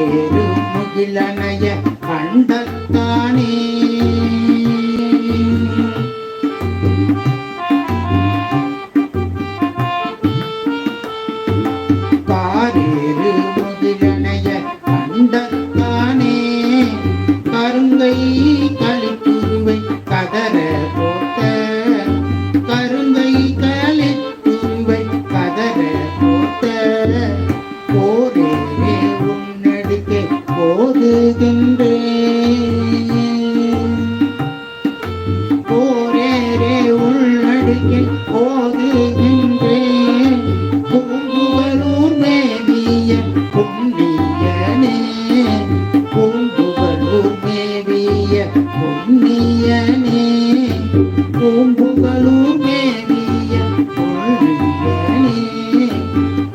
காதேறு முகிலனைய கண்டத்தானே. காரேறு முகிலனைய கண்டத்தானே. கருங்கை களித்துருவை கதற என் போகுகின்றே பூங்குவலூர் மேவிய பொன்னியனே. பூங்குவலூர் மேவிய பொன்னியனே.